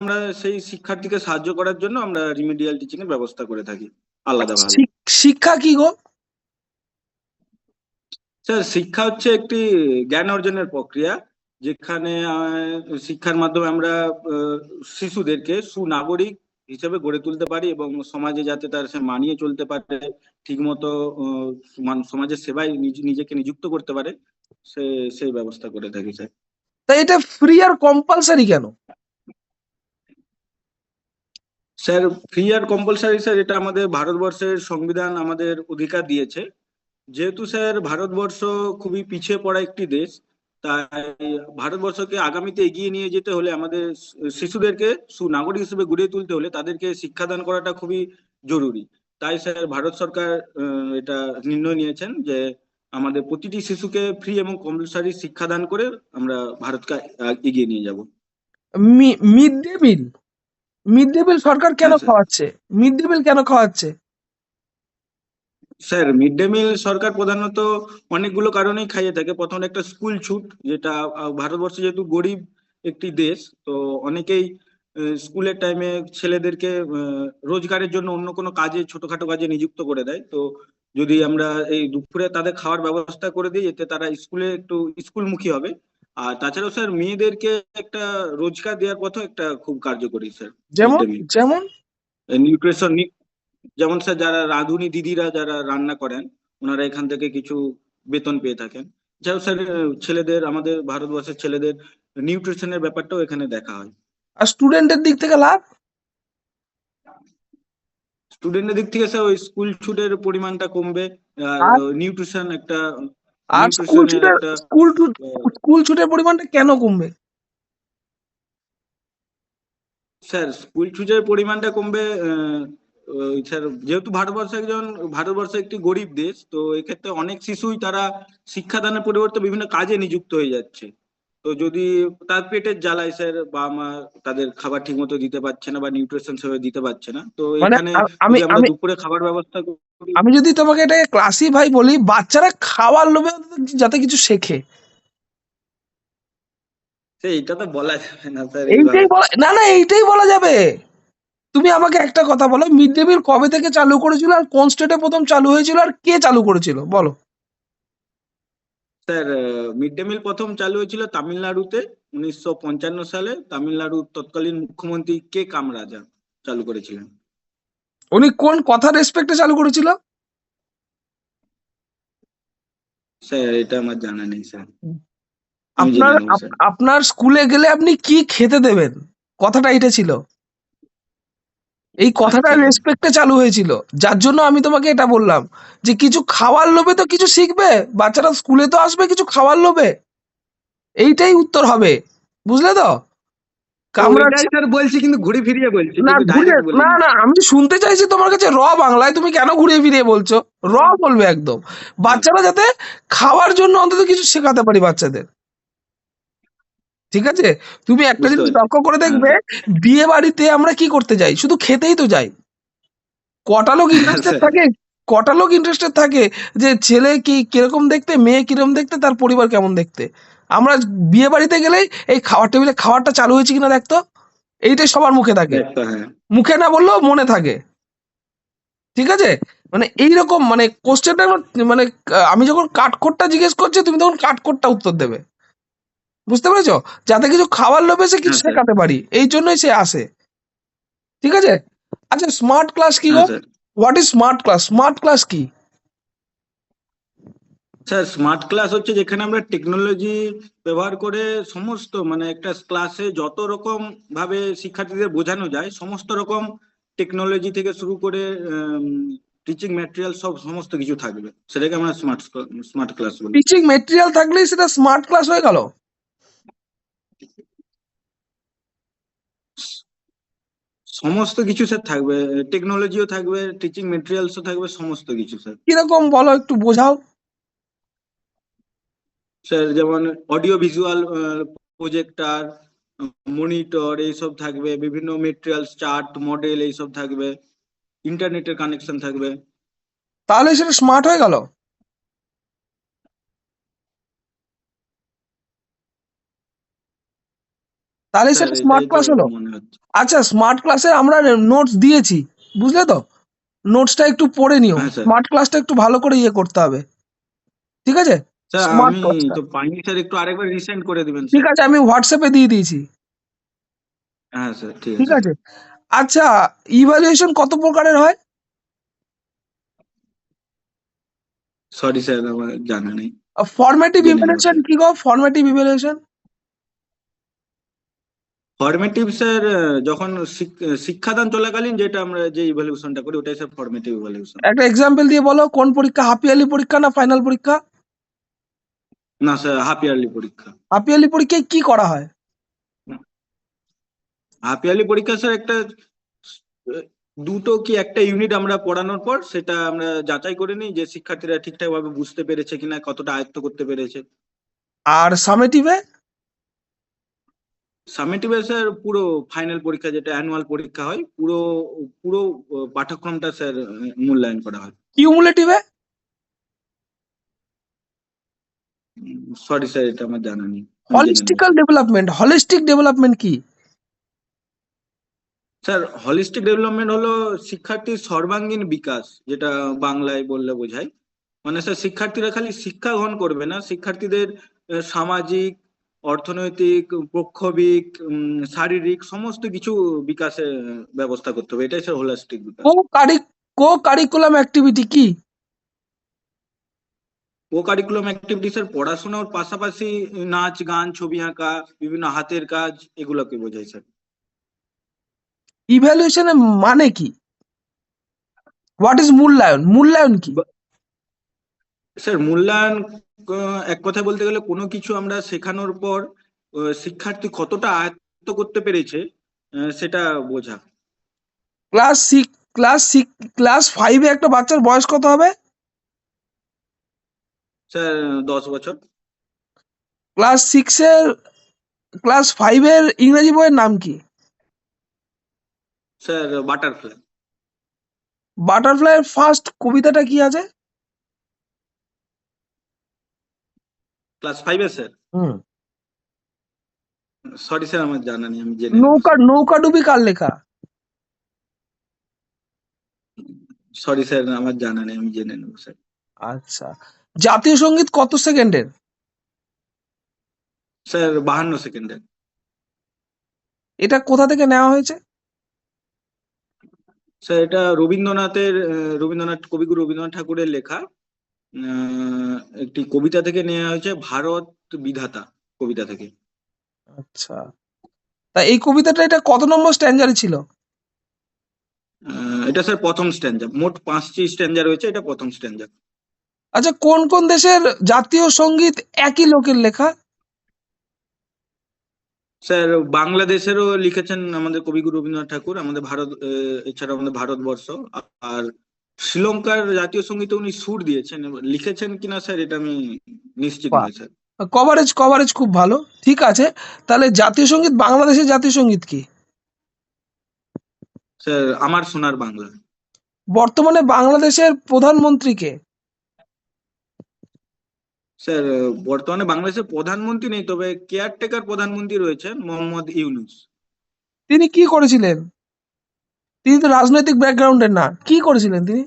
আমরা সেই শিক্ষার্থীকে সাহায্য করার জন্য আমরা রিমিডিয়াল টিচিং এর ব্যবস্থা করে থাকি। আলাদাভাবে শিক্ষা কি গো? স্যার শিক্ষা হচ্ছে একটি জ্ঞান অর্জনের প্রক্রিয়া যেখানে শিক্ষার মাধ্যমে আমরা শিশুদেরকে সুনাগরিক হিসেবে গড়ে তুলতে পারি এবং সমাজে যাতে তার সে মানিয়ে চলতে পারে ঠিকমতো সমাজের সেবায় নিজেকে নিযুক্ত করতে পারে সে সেই ব্যবস্থা করে থাকি স্যার। তা এটা ফ্রি আর কম্পালসারি কেন? স্যার ফ্রি আর কম্পালসারি স্যার এটা আমাদের ভারতবর্ষের সংবিধান আমাদের অধিকার দিয়েছে। যেহেতু স্যার ভারতবর্ষ খুবই পিছিয়ে পড়া একটি দেশ, তাই ভারতবর্ষকে আগামীতে এগিয়ে নিয়ে যেতে হলে আমাদের শিশুদেরকে, সুনাগরিক হিসেবে গড়ে তুলতে হলে তাদেরকে শিক্ষাদান করাটা খুবই জরুরি। তাই স্যার ভারত সরকার এটা নির্ণয় নিয়েছেন যে আমাদের প্রতিটি শিশুকে ফ্রি এবং কম্পালসারি শিক্ষাদান করে আমরা ভারতকে এগিয়ে নিয়ে যাব। Mid day meal mid day meal সরকার কেন হ্যাঁ, স্যার। খাওয়াচ্ছে? মিড ডে মিল কেন খাওয়াচ্ছে? স্যার মিড ডে মিল সরকার প্রধানত অনেকগুলো কারণেই খাইয়ে থাকে। প্রথমত একটা স্কুল ছুট যেটা আহ, ভারতবর্ষ যেহেতু গরিব একটি দেশ তো অনেকেই আহ, স্কুলের টাইমে ছেলেদেরকে আহ, রোজগারের জন্য অন্য কোনো কাজে ছোটখাটো কাজে নিযুক্ত করে দেয়। তো যদি আমরা এই দুপুরে তাদের খাওয়ার ব্যবস্থা করে দিই এতে তারা স্কুলে একটু স্কুলমুখী হবে। আর তাছাড়াও স্যার মেয়েদেরকে একটা রোজগার দেওয়ার পথও একটা খুব কার্যকরী স্যার যেমন? যেমন? নিউট্রিশন যেমন স্যার যারা রাঁধুনি দিদিরা যারা রান্না করেন ওনারা এখান থেকে কিছু বেতন পেয়ে থাকেন। যাই স্যার ছেলেদের আমাদের ভারতবর্ষের ছেলেদের নিউট্রিশনের ব্যাপারটাও এখানে দেখা হয়। আর স্টুডেন্টের দিক থেকে লাভ? স্টুডেন্টের দিক থেকে স্যার ওই স্কুল ছুটের পরিমাণটা কমবে? নিউট্রিশন একটা আর স্কুল ছুটের স্কুল স্কুল ছুটের পরিমাণটা কেন কমবে? স্যার স্কুল ছুটের পরিমাণটা কমবে স্যার যেহেতু ভারতবর্ষ একজন ভারতবর্ষ একটি গরিব দেশ তো এক্ষেত্রে অনেক শিশুই তারা শিক্ষাদানের পরিবর্তে বিভিন্ন কাজে নিযুক্ত হয়ে যাচ্ছে। তো যদি তার পেটের জ্বালায় স্যার বা মা তাদের খাবার ঠিক মতো দিতে পারছে না বা নিউট্রিশন সেভাবে দিতে পারছে না তো মানে এখানে আমরা দুপুরে খাবার ব্যবস্থা করি আমি যদি তোমাকে এটাকে ক্লাসি ভাই বলি বাচ্চারা খাওয়ার লোভে যাতে কিছু শেখে। এইটা তো বলা যাবে না স্যার এইটাই বলা না না এইটাই বলা যাবে। তুমি আমাকে একটা কথা বলো মিড ডে মিল কবে থেকে চালু করেছিল আর কোন স্টেটে প্রথম চালু হয়েছিল আর কে চালু করেছিল? বলো। স্যার মিড ডে মিল প্রথম চালু হয়েছিল তামিলনাড়ুতে উনিশশো পঞ্চান্ন সালে। তামিলনাড়ুর তৎকালীন মুখ্যমন্ত্রী কে কামরাজা চালু করেছিলেন? উনি কোন কথা রেসপেক্টে চালু করেছিল স্যার এটা আমার জানা নেই স্যার। আপনার। আপনার স্কুলে গেলে আপনি কি খেতে দেবেন? কথাটা এটা ছিল। এই কথাটা আচ্ছা। রেসপেক্টে চালু হয়েছিল। যার জন্য আমি তোমাকে এটা বললাম যে কিছু খাওয়ার লোভে তো কিছু শিখবে। বাচ্চারা স্কুলে তো আসবে কিছু খাওয়ার লোভে। এইটাই উত্তর হবে। বুঝলে তো? বলছি কিন্তু ঘুরে ফিরিয়ে বলছি না কিন্তু ঘুরে direct বলিনি। না না আমি শুনতে চাইছি তোমার কাছে র বাংলায় তুমি কেন ঘুরিয়ে ফিরিয়ে বলছো? র বলবে একদম। বাচ্চারা যাতে খাওয়ার জন্য অন্তত কিছু শেখাতে পারি বাচ্চাদের। ঠিক আছে? তুমি একটা জিনিস লক্ষ্য করে দেখবে বিয়ে বাড়িতে আমরা কি করতে যাই? শুধু খেতেই তো যাই। কটা লোক ইন্টারেস্টেড থাকে? কটা লোক ইন্টারেস্টেড থাকে? যে ছেলে কি কীরকম দেখতে মেয়ে কীরকম দেখতে তার পরিবার কেমন দেখতে? আমরা বিয়ে বাড়িতে গেলেই এই খাওয়ার টেবিলে খাবারটা চালু হয়েছে কিনা দেখতো এইটাই সবার মুখে থাকে। হ্যাঁ। মুখে না বললেও মনে থাকে। ঠিক আছে? মানে এইরকম মানে কোশ্চেনটা মানে আমি যখন কাঠখোট্টা জিজ্ঞেস করছি তুমি তখন কাঠখোট্টা উত্তর দেবে। বুঝতে পেরেছ? যাতে কিছু খাবার লোভে সে কিছু হ্যাঁ, শেখাতে পারি। এই জন্যই সে আসে। ঠিক আছে? আচ্ছা স্মার্ট ক্লাস কি হ্যাঁ, what is smart class smart class কি? স্যার স্মার্ট ক্লাস হচ্ছে যেখানে আমরা টেকনোলজি ব্যবহার করে সমস্ত মানে একটা ক্লাসে যত রকম ভাবে শিক্ষার্থীদের বোঝানো যায় সমস্ত রকম টেকনোলজি থেকে শুরু করে টিচিং ম্যাটেরিয়াল সব সমস্ত কিছু থাকবে। সেটাকে আমরা স্মার্ট স্মার্ট ক্লাস বলি। টিচিং মেটেরিয়াল থাকলেই সেটা স্মার্ট ক্লাস হয়ে গেল? সমস্ত কিছু স্যার থাকবে টেকনোলজিও থাকবে টিচিং মেটেরিয়ালসও থাকবে সমস্ত কিছু স্যার। কীরকম বলো একটু বোঝাও। স্যার যেমন অডিও ভিজুয়াল প্রজেক্টার মনিটর এইসব থাকবে বিভিন্ন মেটেরিয়ালস চার্ট মডেল এইসব থাকবে ইন্টারনেটের কানেকশন থাকবে। তাহলে সেটা স্মার্ট হয়ে গেল? তাহলে সেটা স্মার্ট ক্লাস হলো। আচ্ছা স্মার্ট ক্লাসে আমরা নোটস দিয়েছি বুঝলে তো? নোটসটা একটু পড়ে নিও। হ্যাঁ স্মার্ট ক্লাসটা একটু ভালো করে ইয়ে করতে হবে। ঠিক আছে? স্যার আমি তো পাইনি স্যার একটু আরেকবার রিসেন্ড করে দিবেন ঠিক আছে আমি হোয়াটসঅ্যাপে দিয়ে দিয়েছি। হ্যাঁ স্যার ঠিক আছে। আচ্ছা ইভ্যালুয়েশন কত প্রকারের হয়? সরি স্যার আমার জানা নেই। ফর্মেটিভ স্যার কি গো? ফর্মেটিভ ইভ্যালুয়েশন ফর্মেটিভ স্যার যখন শিক- শিক্ষাদান চলাকালীন যেটা আমরা যে ইভ্যালুয়েশনটা করি ওটাই স্যার ফর্মেটিভ ইভ্যালুয়েশন একটা এক্সাম্পল দিয়ে বলো কোন পরীক্ষা? হাফ ইয়ারলি পরীক্ষা না ফাইনাল পরীক্ষা? না স্যার হাফ ইয়ারলি পরীক্ষা। হাফ ইয়ারলি পরীক্ষায় কি করা হয়? হাফ ইয়ারলি পরীক্ষা স্যার একটা দুটো কি একটা ইউনিট আমরা পড়ানোর পর সেটা আমরা যাচাই করে নিই যে শিক্ষার্থীরা ঠিকঠাক ভাবে বুঝতে পেরেছে কিনা কতটা আয়ত্ত করতে পেরেছে। আর সামেটিভে? সামেটিভে স্যার পুরো ফাইনাল পরীক্ষা যেটা অ্যানুয়াল পরীক্ষা হয় পুরো পুরো পাঠ্যক্রমটা স্যার মূল্যায়ন করা হয়। কিউমুলেটিভে? সরি স্যার এটা আমার জানা নেই। হলিস্টিক্যাল ডেভেলপমেন্ট হলিস্টিক ডেভেলপমেন্ট কি? স্যার হলিস্টিক ডেভেলপমেন্ট হলো শিক্ষার্থীর সর্বাঙ্গীন বিকাশ যেটা বাংলায় বললে বোঝায়। মানে স্যার শিক্ষার্থীরা খালি শিক্ষা গ্রহণ করবে না শিক্ষার্থীদের সামাজিক অর্থনৈতিক উম, শারীরিক সমস্ত কিছু বিকাশের ব্যবস্থা করতে হবে। এটাই স্যার হোলিস্টিক বিকাশ। কো কারিকুলাম অ্যাক্টিভিটি কি? কো কারিকুলাম অ্যাক্টিভিটিস এর পড়াশোনার পাশাপাশি নাচ গান ছবি আঁকা বিভিন্ন হাতের কাজ এগুলোকে বোঝায় স্যার ইভ্যালুয়েশনের মানে কি? হোয়াট ইজ মূল্যায়ন? মূল্যায়ন কি? স্যার মূল্যায়ন এক কথায় বলতে গেলে কোনো কিছু আমরা শেখানোর পর শিক্ষার্থী কতটা আয়ত্ত করতে পেরেছে সেটা বোঝা। Class six class six class ফাইভে একটা বাচ্চার বয়স কত হবে? স্যার দশ বছর। ক্লাস সিক্সের ক্লাস ফাইভের ইংরেজি বইয়ের নাম কি? Sir butterfly. বাটারফ্লাইয়ের ফার্স্ট কবিতাটা কি আছে? ক্লাস ফাইভে স্যার? হুম। সরি স্যার আমার জানা নেই আমি জেনে নৌকা নৌকা ডুবি কার লেখা? সরি স্যার আমার জানা নেই আমি জেনে নেব স্যার। আচ্ছা। জাতীয় সংগীত কত সেকেন্ডের? স্যার বাহান্ন সেকেন্ডের। এটা কোথা থেকে নেওয়া হয়েছে? স্যার এটা রবীন্দ্রনাথের রবীন্দ্রনাথ কবিগুরু রবীন্দ্রনাথ ঠাকুরের লেখা। একটি কবিতা থেকে নেওয়া হয়েছে ভারত বিধাতা কবিতা থেকে। আচ্ছা। তা এই কবিতাটা এটা কত নম্বর স্ট্যান্ডারে ছিল? এটা স্যার প্রথম স্ট্যান্ডার। মোট পাঁচটি স্ট্যান্ডার রয়েছে এটা প্রথম স্ট্যান্ডার। আচ্ছা কোন কোন দেশের জাতীয় সংগীত একই লোকের লেখা? স্যার বাংলাদেশেরও লিখেছেন আমাদের কবিগুরু রবীন্দ্রনাথ ঠাকুর আমাদের ভারত এছাড়া আমাদের ভারতবর্ষ। আর শ্রীলঙ্কার জাতীয় সঙ্গীতে উনি সুর দিয়েছেন লিখেছেন কিনা স্যার এটা আমি নিশ্চিত। নই স্যার। কভারেজ কভারেজ খুব ভালো। ঠিক আছে তাহলে জাতীয় সংগীত বাংলাদেশের জাতীয় সংগীত কি? স্যার আমার সোনার বাংলা। বর্তমানে বাংলাদেশের প্রধানমন্ত্রীকে স্যার, বর্তমানে বাংলাদেশের প্রধানমন্ত্রী নেই, তবে কেয়ারটেকার প্রধানমন্ত্রী রয়েছেন মোহাম্মদ ইউনুস। তিনি কি করেছিলেন? তিনি তো রাজনৈতিক ব্যাকগ্রাউন্ডের না। কি করেছিলেন তিনি?